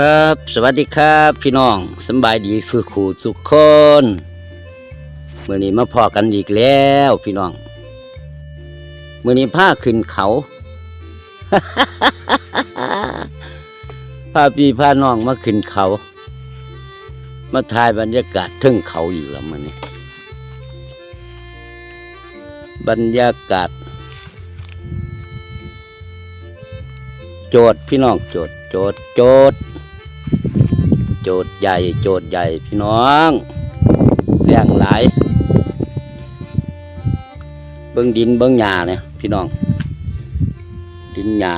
ครับ สวัสดีครับ พี่น้องสบายดีสุขูสุขคนเมื่อนี้มาพอกันอีกแล้ว พี่น้องเมื่อนี้ผ้าขึ้นเขาพาพี่พาน้องมาขึ้นเขา มาถ่ายบรรยากาศทึ่งเขาอยู่แล้วมื่อนี้ บรรยากาศ โจทย์พี่น้องโจทย์โจทย์โจทย์ โจทย์ใหญ่โจทย์ใหญ่พี่น้องแรงหลาย เบิ้องดินเบิ้องหญ้าเนี่ยพี่น้อง ดินหญ้า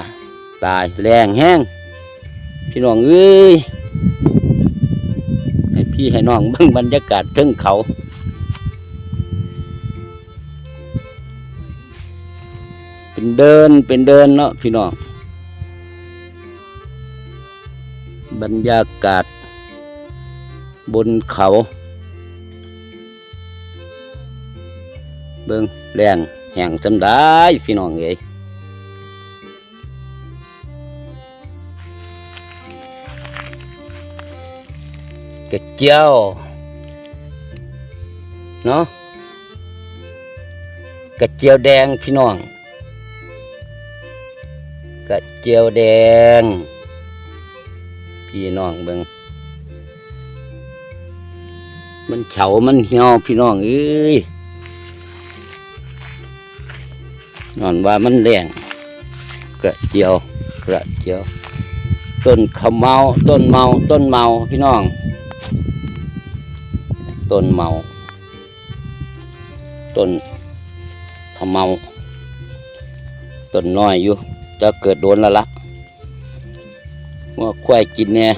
ตายแรงแห้งพี่น้องเอ้ยให้พี่ให้น้องเบิ้งบรรยากาศเทิงเขาเป็นเดินเป็นเดินเนาะพี่น้องบรรยากาศ บนเขา เบิงแรงแห่งจำได้พี่น้องเอ้ยกเจียวเนาะกระเจียวแดงพี่น้องกระเจียวแดง พี่น้องเบิง มันเฉา มันเหี่ยวพี่น้องเอ้ยนอนว่ามันแรงกระเจียวกระเจียว ต้นขาวเมา ต้นเมา ต้นเมาพี่น้อง ต้นเมา ต้นขาวเมา ต้นน้อยอยู่จะเกิดโดนแล้วละว่าควายกินเนี่ย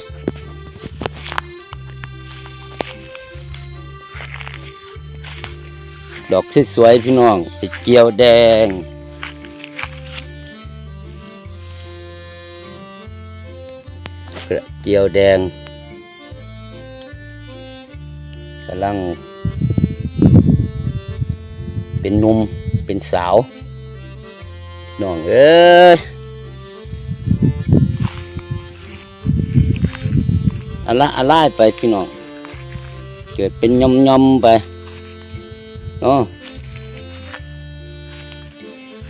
ดอกสวยๆพี่น้องไปเกียวแดงเจียวแดงกำลัง เป็นหนุ่มเป็นสาวน้องเอ้ยอะละอะไล่ไปพี่น้อง เกิดเป็นยำยำๆไป เนาะ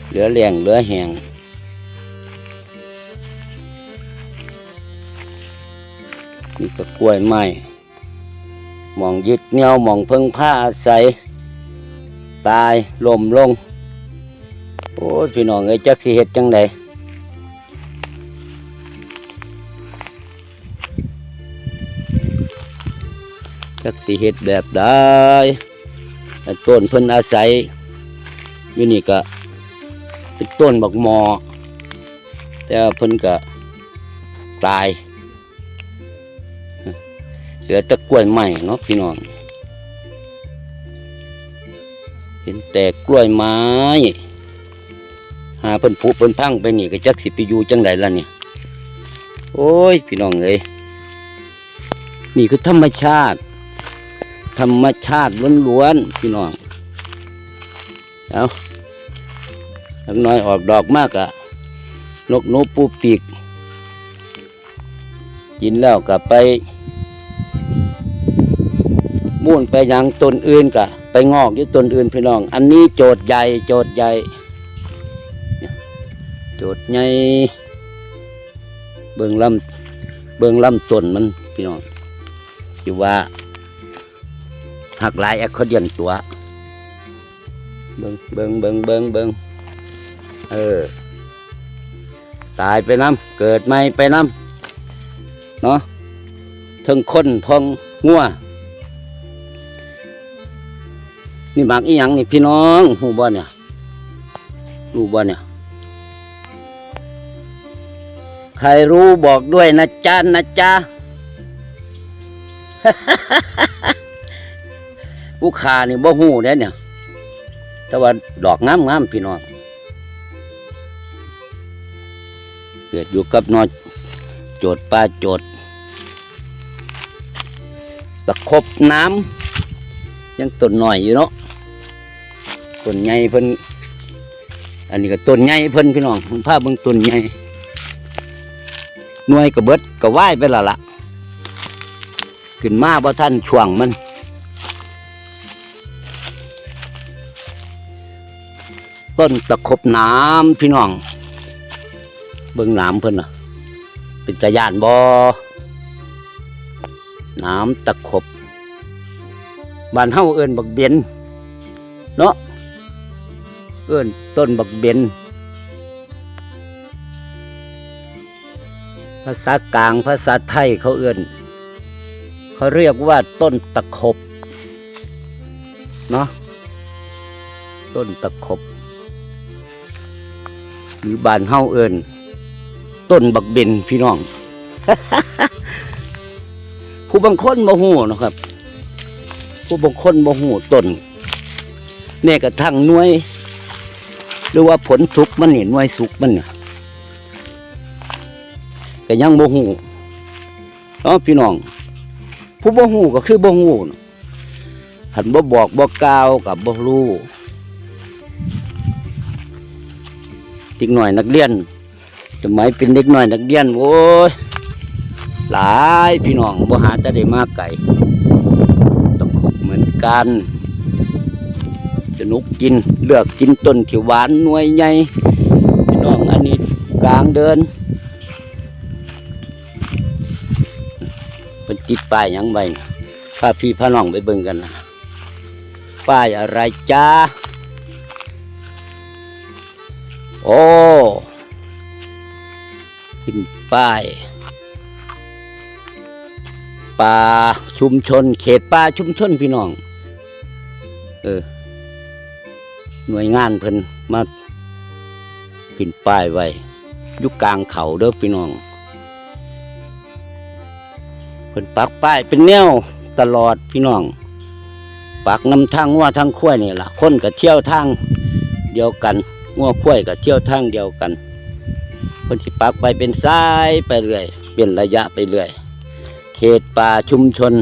เหลือแรงเหลือแหงนี่ก็กล้วยไม้หมองยึดเหนี่ยวหมองเพิ่งผ้าอาศัย ตายลมลง โอ้พี่น้องเอ้ยจักสิเฮ็ดจังไดจักสิเฮ็ดแบบใดแต้นเพิ่นอาศัยอยู่นี่ก็เป็นต้นบักหมอ แต่เพิ่นก็ตายเหลือต่กล้วยใหม่เนาะพี่น้องเห็นแต่กล้วยไม้ หาเพิ่นผุเพิ่นพังไปนี่ก็จักสิไปอยู่จังไดล่ะเนี่ยโอ้ย พี่น้องเอ้ยนี่คือธรรมชาติ ธรรมชาติล้วนๆพี่น้องเอาลักน้อยออกดอกมากอะนกนูปูปีก กินแล้วก็ไปม่นไปยังต้นอื่นกะไปงอกที่ต้นอื่นพี่น้อง อันนี้โจทย์ใหญ่โจทย์ใหญ่โจทย์ใหญ่เบิ่งลำเบิ่งลำต้นมันพี่น้องอยู่ว่า หักหลายแอคเขาเดียนตัว เบิงเบิงเบิงเบิงเบิงเออ ตายไปน้ำเกิดใหม่ไปน้ำเนาะทั้งคนทองงัวนี่บางอีหยังนี่พี่น้องหูบ่เนี่ยหูบ่เนี่ย ใครรู้บอกด้วยนะจ๊ะนะจ๊ะ ผู้ขานี่บ่หูเด้เนี่ย แต่ว่าดอกงามงามพี่น้องเกิดอยู่กับนอโจดปลาโจดตะคบน้ำยังต้นหน่อยอยู่เนาะต้นใหญ่เพิ่นอันนี้ก็ต้นใหญ่เพิ่นพี่น้องผมพาเบิ่งต้นใหญ่หน่วยกระเบิดก็ว่ายไปละละขึ้นมาบ่ท่านช่วงมัน ต้นตะขบน้ำพี่น้อง เบิ่งน้ำเพิ่นน่ะเป็นตะยานบ่น้ำตะขบบ้านเฮาเอิ้นบักเบนเนาะเอิ้นต้นบักเบนภาษากลางภาษาไทยเขาเอื้อนเขาเรียกว่าต้นตะขบเนาะต้นตะขบ หรือบานเฮาเอิ้นต้นบักเบนพี่น้อง ผู้บางคนบ่ฮู้เนะครับ ผู้บางคนบ่ฮู้ต้นแม้กระทั่งน่วย หรือว่าผลสุกมันนี่หน่วยสุกมันเนี่ยก็ยังบ่ฮู้เนาะพี่น้อง ผู้บ่ฮู้ก็คือบ่ฮู้เนะหันบ่บอกบ่กล่าวกับบ่รู้ เด็กน้อยนักเรียนสมัยเป็นเด็กหน้อยนักเรียนโอ้ยหลายพี่น้องบ่หาจะได้มากไกลต้องคบเหมือนกันสนุกกินเลือกกินต้นที่หวานหน่วยใหญ่พี่น้องอันนี้กลางเดินเป็นจิตป้ายยังไงพาพี่พาน้องไปเบิ่งกันนะป้ายอะไรจ้า โอ้ขึ้นป้ายป่าชุมชน เขตป่าชุมชนพี่น้อง เออ หน่วยงานเพิ่นมาขึ้นป้ายไว้อยู่กลางเขาเด้อพี่น้องเป็นปักป้ายเป็นแนวตลอดพี่น้อง ปักนำทางงัวทางขั้วนี่ล่ะ คนก็เที่ยวทางเดียวกัน งัวข้วยก็เที่ยวทางเดียวกันคนที่ปักไปเป็นซ้ายไปเรื่อย เป็นระยะไปเรื่อย เขตป่าชุมชน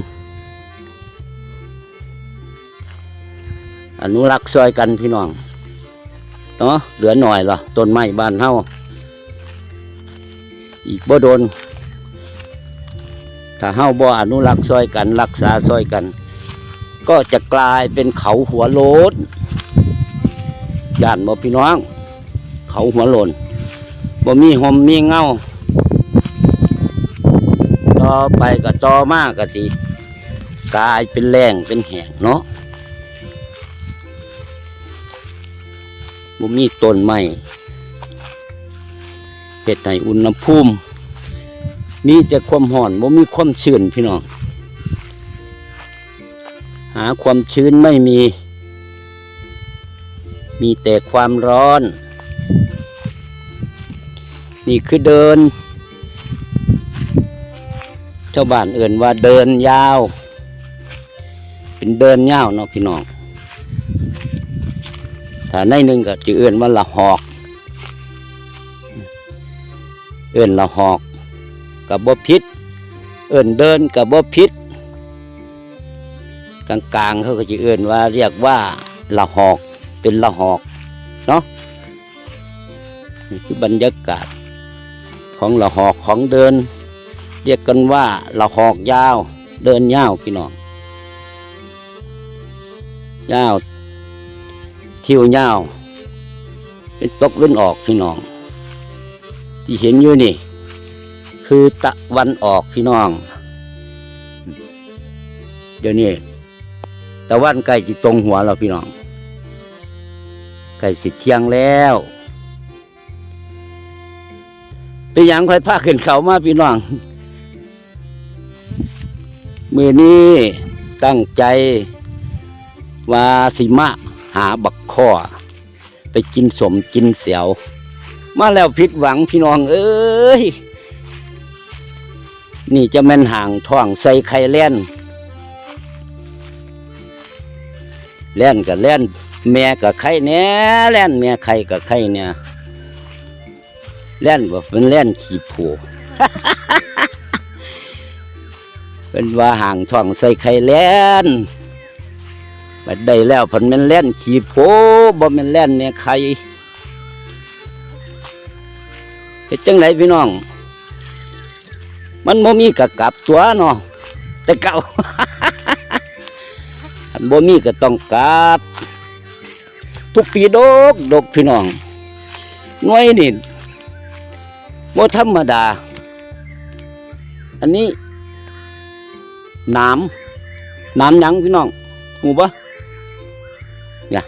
อนุรักษ์ซอยกันพี่น้องเนาะเหลือหน่อยละต้นไม้บ้านเฮาอีกบ่โดน ถ้าเฮาบ่อนุรักษ์ซอยกัน รักษาซอยกัน ก็จะกลายเป็นเขาหัวโลน ย่านบ่พี่น้อง เขาหัวโลนบ่มีหอมมีเงาต่อไปก็ต่อมากก็สิกลายเป็นแรงเป็นแหงเนาะบ่มีต้นไม้เฮ็ดให้อุณหภูมิมีแต่ความห่อนบ่มีความชื้นพี่น้อง หาความชื้นไม่มี มีแต่ความร้อน นี่คือเดินเจ้าบ้านเอื่นว่าเดินยาว เป็นเดินยาวเนาะพี่น้องถ้าในหนึ่งก็จะเอื่นว่าละหอก เอื่นละหอกกับบ่พิษเอิ่นเดินกับบ่พิษกลางๆเขาก็จะเอิ่นว่าเรียกว่าละหอก เป็นละหอกเนาะนี่คือบรรยากาศ ของละหอกของเดิน เรียกกันว่าละหอกยาว เดินยาวพี่น้องยาวทิวยาว เป็นตกลุ่นออกพี่น้อง ที่เห็นอยู่นี่ คือตะวันออกพี่น้อง เดี๋ยวนี้ตะวันใกล้จะตรงหัวเราพี่น้อง กล้สิเที่ยงแล้ว เป็นอย่างค่อยพาขึ้นเขามาพี่น้องมือนี้ตั้งใจว่าสิมาหาบักข้อ ไปกินสมกินเสียว มาแล้วผิดหวังพี่น้อง เอ้ย นี่จะแม่นห่างท้องใส่ไข่แล่น แล่นกับแล่น แม่กับไข่เนี้ยแล่นแม่ไข่กับไข่เนี่ยแล่นว่าเป็นแล่นขี้ผูเป็นว่าห่างท้องใส่ไข่แล่นบัดได้แล้วผลแม่นแล่นขี้โผบ่แม่นแล่นแม่ไข่เฮ็ดจังไรพี่น้อง มันบ่มีก็กลับตัวเนาะแต่เก่า อันบ่มีก็ต้องกลับ ทุกปีดกดกพี่น้องหน่วยนี่บ่ธรรมดา อันนี้น้ำน้ำยังพี่น้องหูปะเนี่ย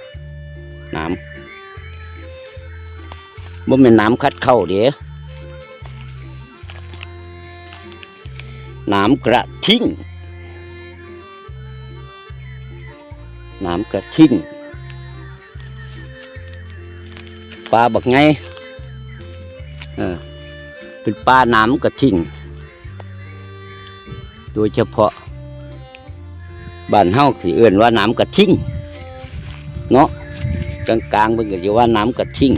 น้ำบ่แม่นน้ำคัดเข้าเด้น้ำกระทิ่งน้ำกระทิ่ง ลาบักไงเออเป็นปลาน้ำกระทิ่งโดยเฉพาะบ้านเฮาสิเอื่นว่าน้ำกระทิ่งเนาะกลางกลางเบิ่งก็จะว่าน้ำกระทิ่ง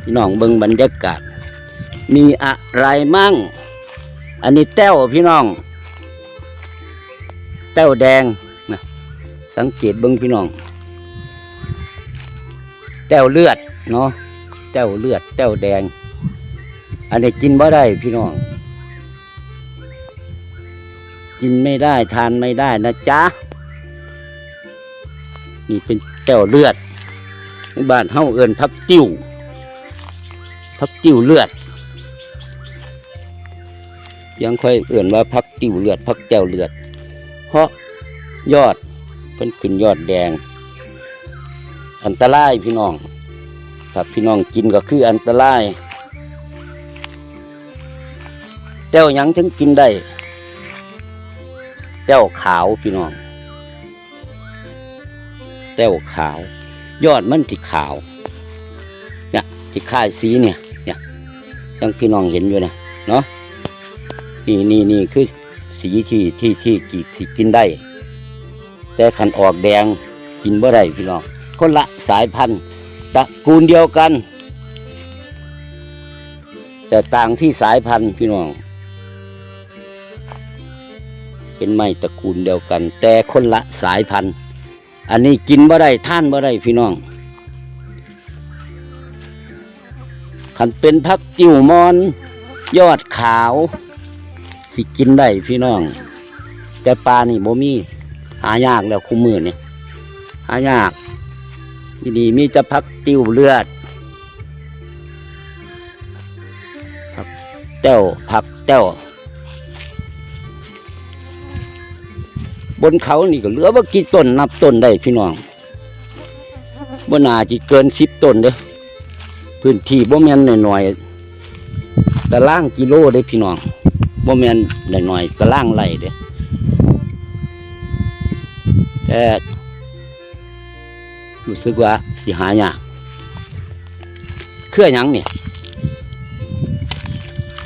พี่น้องเบิ่งบรรยากาศ มีอะไรมั่ง อันนี้แต้วพี่น้อง แต้วแดงนะสังเกตเบิ่งพี่น้อง แต้วเลือดเนาะแต้วเลือด แต้วแดง อันนี้กินบ่ได้พี่น้อง กินไม่ได้ทานไม่ได้นะจ๊ะนี่เป็นแก้วเลือดบ้านเฮาเอินพักติ้วพักติ้วเลือด ยังค่อยเอื่นว่าพักติ้วเลือดพักแก้วเลือด เพราะยอดเป็นขึ้นยอดแดง อันตรายพี่น้องถ้าพี่น้องกินก็คืออันตรายแก้วยังถึงกินได้แต้วขาวพี่น้องแต้วขาว ยอดมันที่ขาว เนี่ยที่ค่ายสีเนี่ย เนี่ยยังพี่น้องเห็นอยู่เนี่ยเนาะนี่นี่นี่คือสีที่ที่ที่ที่ที่กินได้ แต่ขันออกแดงกินบ่ได้พี่น้อง คนละสายพันธุ์ตระกูลเดียวกัน แต่ต่างที่สายพันธุ์พี่น้อง เป็นไม้ตระกูลเดียวกัน แต่คนละสายพันธุ์ อันนี้กินบ่ได้ท่านบ่ได้พี่น้องขันเป็นพักจิ๋วมอน ยอดขาว สิกินได้พี่น้อง แต่ปลานี่บ่มี หายากแล้วคู่มือเนี่ยหายาก ทีนี้มีจะพักติวเลือดพักเต้วพักเต้วบนเขานี่ก็เหลือว่ากี่ต้นนับต้นได้พี่น้องบนนาจีเกินสิบต้นเด้อพื้นที่บ่แมนหน่อยๆตารางกิโลเด้พี่น้องบ่แมนหน่อยๆตารางไร่เด้อแต่ รู้สึกว่าสิหายากเครือยังเนี่ย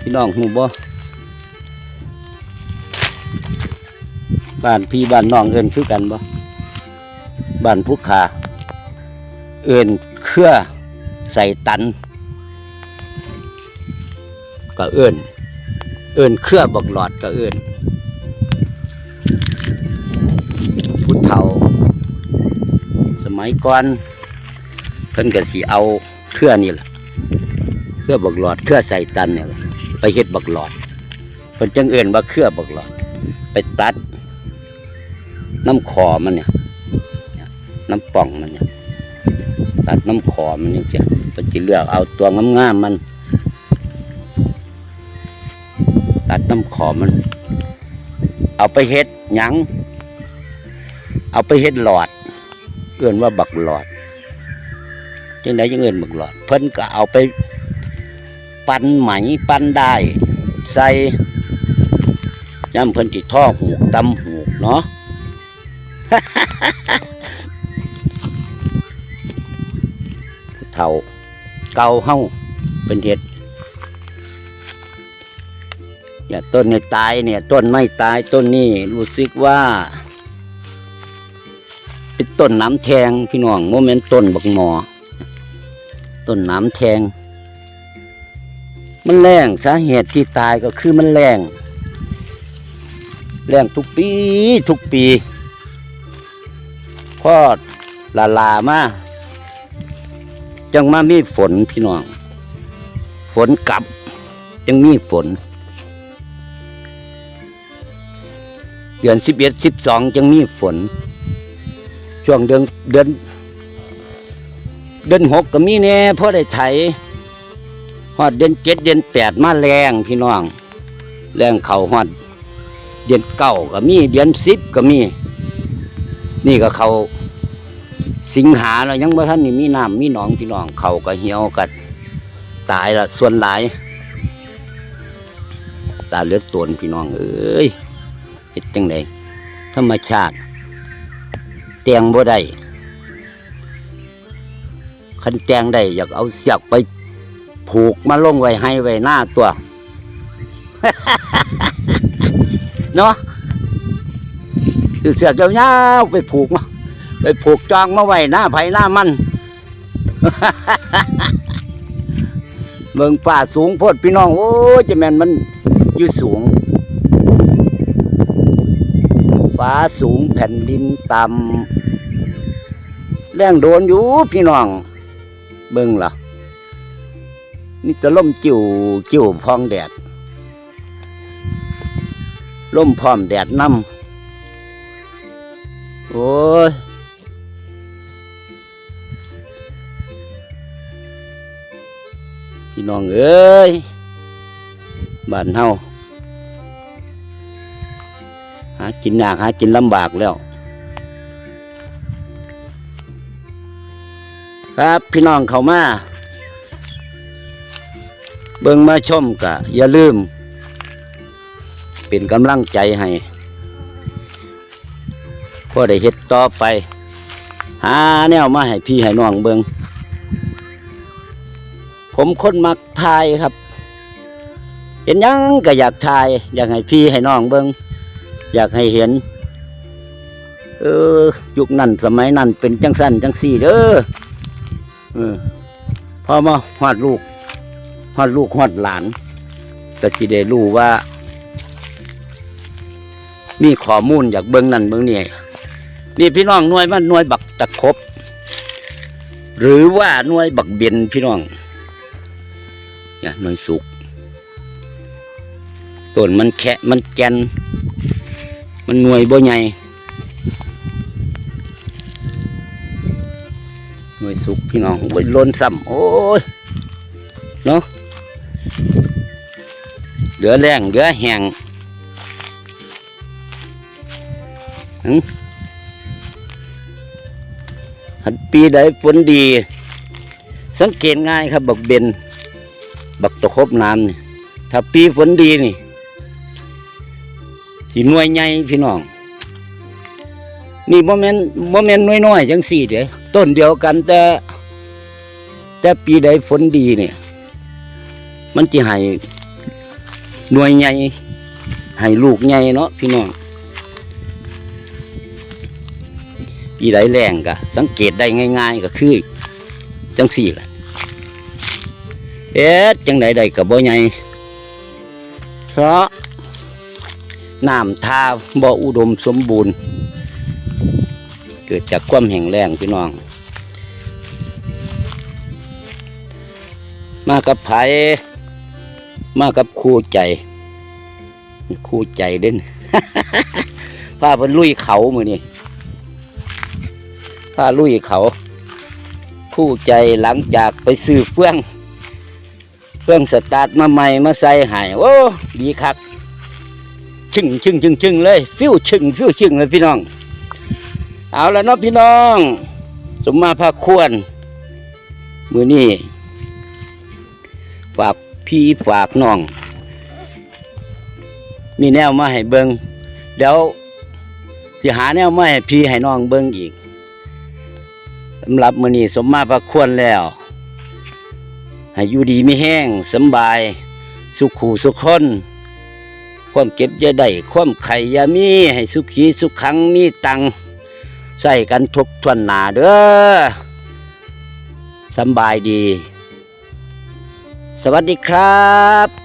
พี่น้องหูบ่บ้านพี่บ้านน้องเอินคือกันบ่บ้านผู้ขาเอินเครือใส่ตัน ก็เอินเอินเครือบักหลอดก็เอิน มัยก่อนเพิ่นก็สิเอาเครือนี่แหละเครือบักหลอดเครือใส่ตันเนี่ยไปเฮ็ดบักหลอดเพิ่นจังเอินว่าเครือบักหลอด ไปตัด น้ำขอมันเนี่ยน้ำป่องมันเนี่ยตัดน้ำขอมันนี่จ้ะก็จะเลือกเอาตัวงามๆมัน ตัดน้ำขอมัน เอาไปเฮ็ดหยังเอาไปเฮ็ดหลอด เอื่นว่าบักหลอดจังไดยังเอื่นบักหลอด เพิ่นก็เอาไป ปั้นไหมปั้นได้ ใส่ย่ำเพิ่นติท่อหูกตำหูกเนาะผู้เฒ่าเก่าเฮาเป็นเห็ดอย่าต้นเนี่ยตายเนี่ย ต้นไม่ตายต้นนี้รู้สึกว่า เป็นต้นน้ำแทงพี่น้องโมเมนต์ต้นบักหมอต้นน้ำแทง มันแรงสาเหตุที่ตายก็คือมันแรงแรงทุกปีทุกปีพอลาลามาจังมามีฝนพี่น้อง ฝนกลับจึงมีฝน เดือนสิบเอ็ดสิบสองจึงมีฝน ช่วงเดือนเดือนเดือนหกก็มีแน่เพราะได้ไถฮอดเดือนเจ็ดเดือนแปดมาแรงพี่น้องแรงเข่าฮอดเดือนเก้าก็มีเดือนสิบก็มี นี่ก็เขาสิงหาแล้วยังบ่ท่านนี่มีน้ำมีหนองพี่น้องเขาก็เหี่ยวกัดตายละส่วนหลาย ตาเหลือดตนพี่น้องเอ้ยเฮ็ดจังไดธรรมชาติ แตงบ่ได้คันแตงได้อยากเอาเสียกไปผูกมาลงไว้ให้ไว้หน้าตัว เนาะคือเสียกยาวๆไปผูกมาไปผูกจองมาไว้หน้าไผหน้ามันเมืองป่าสูงโพดพี่น้อง โอ้จะแมนมันอยู่สูง ฟ้าสูงแผ่นดินต่ำแรงโดนอยู่พี่น้อง เบิ่งล่ะ นี่จะล่มจิ๋วจิ๋วพองแดดล่มพร้อมแดดนำโอ้ยพี่น้องเอ้ยบ้านเฮา กินยากหากินลำบากแล้ว ครับพี่น้องเขามา เบิ่งมาชมกะ อย่าลืม เป็นกำลังใจให้พอได้เฮ็ดต่อไป หาแนวมาให้พี่ให้น้องเบิงผมคนมักทายครับ เห็นยังก็อยากทาย อยากให้พี่ให้น้องเบิง อยากให้เห็น เออ ยุคนั้นสมัยนั้นเป็นจังสั้นจังสี่เด้อเออพอมาหอดลูกหอดลูกหอดหลานก็สิได้รู้ว่า มีข้อมูลอยากเบิ่งนั่นเบิ่งนี่นี่พี่น้องหน่วยมันหน่วยบักตะครบหรือว่าหน่วยบักเบียนพี่น้องเนี่ยหน่วยสุกต้นมันแคะมันแกน มันหน่วยบ่ใหญ่หน่วยสุกพี่น้องไว้ล้นซ้ำโอ้ยเนาะเหลือแรงเหลือแหงหันปีใดฝนดี สังเกตง่ายครับ บักเบนบักตะครบน้ำนี่ถ้าปีฝนดีนี่ สีหน่วยใหญ่พี่น้อง นี่โมเมนโมเมนน้อยๆจังสี่เด้อต้นเดียวกันแต่ แต่ปีใดฝนดีเนี่ย มันจะให้หน่วยใหญ่ให้ลูกใหญ่เนาะพี่น้องปีไหลแรงก็สังเกตได้ง่าย ๆ ก็คือจังสี่แหละเอ๊ะจังไหนใดกับบ่ใหญ่เพราะ น้ำทาบ่อุดมสมบูรณ์ เกิดจากความแห้งแล้งพี่น้อง มากับไผมากับครูใจครูใจเด่นพาเพิ่นลุยเขามือนี่พาลุยเขาผู้ใจหลังจากไปซื้อเฟื่อง เฟื่องสตาร์ทมาใหม่มาใส่หายโอ้ ดีครับ ชึ่งชึ่งชึ่งชึ่งเลย ฟิวชึ่งฟิวชึ่งเลยพี่น้อง เอาแล้วเนาะพี่น้อง สมมาพาควร มือนี่ฝากพี่ฝากน้อง มีแนวมาให้เบิงเดี๋ยวสิหาแนวมาให้พี่ให้น้องเบิงอีกสำหรับมือนี้สมมาพระควรแล้วให้อยู่ดีไม่แห้งสบาย สุขหูสุขคน ความเก็บอยาได้ความไข่อยามีให้สุขีสุขขังมีตังใส่กันทุกทวนหนาเด้อสบายดี สวัสดีครับ